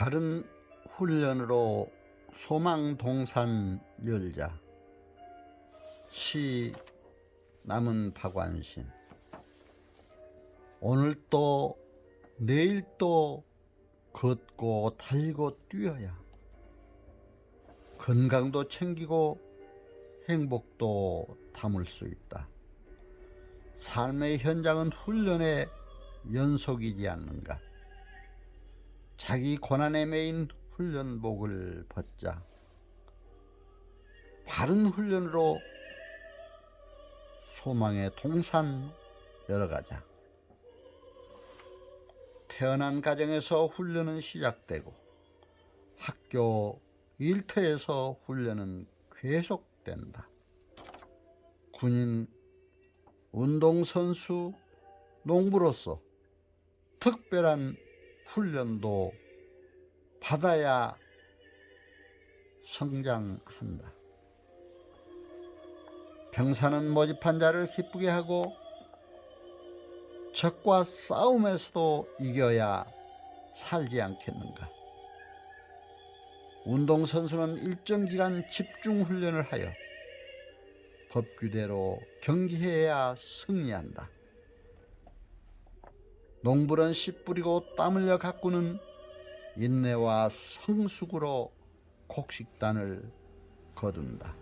바른 훈련으로 소망 동산 열자 시 남은 박완신 오늘 또 내일 또 걷고 달리고 뛰어야 건강도 챙기고 행복도 담을 수 있다. 삶의 현장은 훈련의 연속이지 않는가. 자기 고난에 매인 훈련복을 벗자. 바른 훈련으로 소망의 동산 열어가자. 태어난 가정에서 훈련은 시작되고 학교 일터에서 훈련은 계속된다. 군인, 운동선수, 농부로서 특별한 훈련도 받아야 성장한다. 병사는 모집한 자를 기쁘게 하고 적과 싸움에서도 이겨야 살지 않겠는가. 운동선수는 일정 기간 집중 훈련을 하여 법규대로 경기해야 승리한다. 농부는 씨 뿌리고 땀 흘려 가꾸는 인내와 성숙으로 곡식단을 거둔다.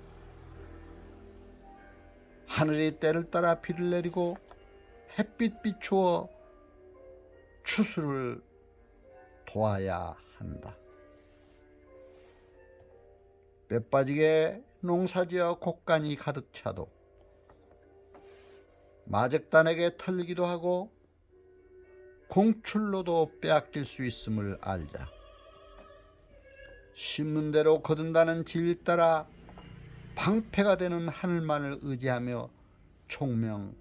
하늘이 때를 따라 비를 내리고 햇빛 비추어 추수를 도와야 한다. 빼빠지게 농사지어 곡간이 가득 차도 마적단에게 털리기도 하고 공출로도 빼앗길 수 있음을 알자. 심는 대로 거둔다는 진리 따라 방패가 되는 하늘만을 의지하며 총명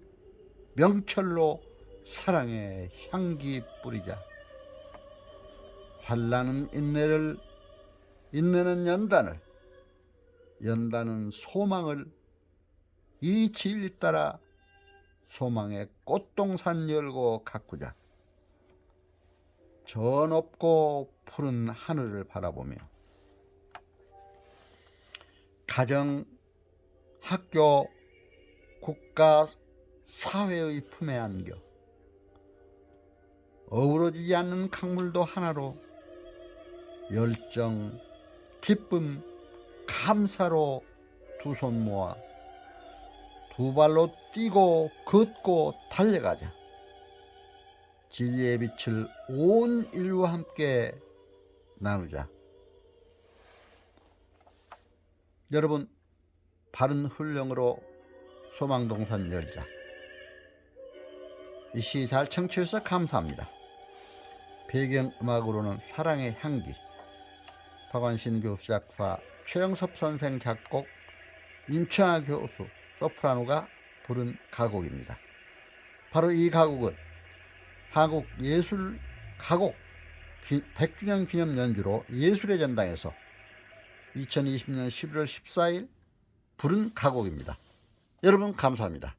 명철로 사랑의 향기 뿌리자. 환란은 인내를 인내는 연단을 연단은 소망을 이 진리 따라 소망의 꽃동산 열고 가꾸자. 저 높고 푸른 하늘을 바라보며 가정, 학교, 국가, 사회의 품에 안겨 어우러지지 않는 강물도 하나로 열정, 기쁨, 감사로 두 손 모아 두 발로 뛰고 걷고 달려가자. 진리의 빛을 온 인류와 함께 나누자. 여러분, 바른 훈령으로 소망동산 열자. 이 시 잘 청취해서 감사합니다. 배경음악으로는 사랑의 향기, 박완신 교수 작사, 최영섭 선생 작곡, 임채아 교수, 소프라노가 부른 가곡입니다. 바로 이 가곡은 한국 예술 가곡 100주년 기념 연주로 예술의 전당에서 2020년 11월 14일 부른 가곡입니다. 여러분 감사합니다.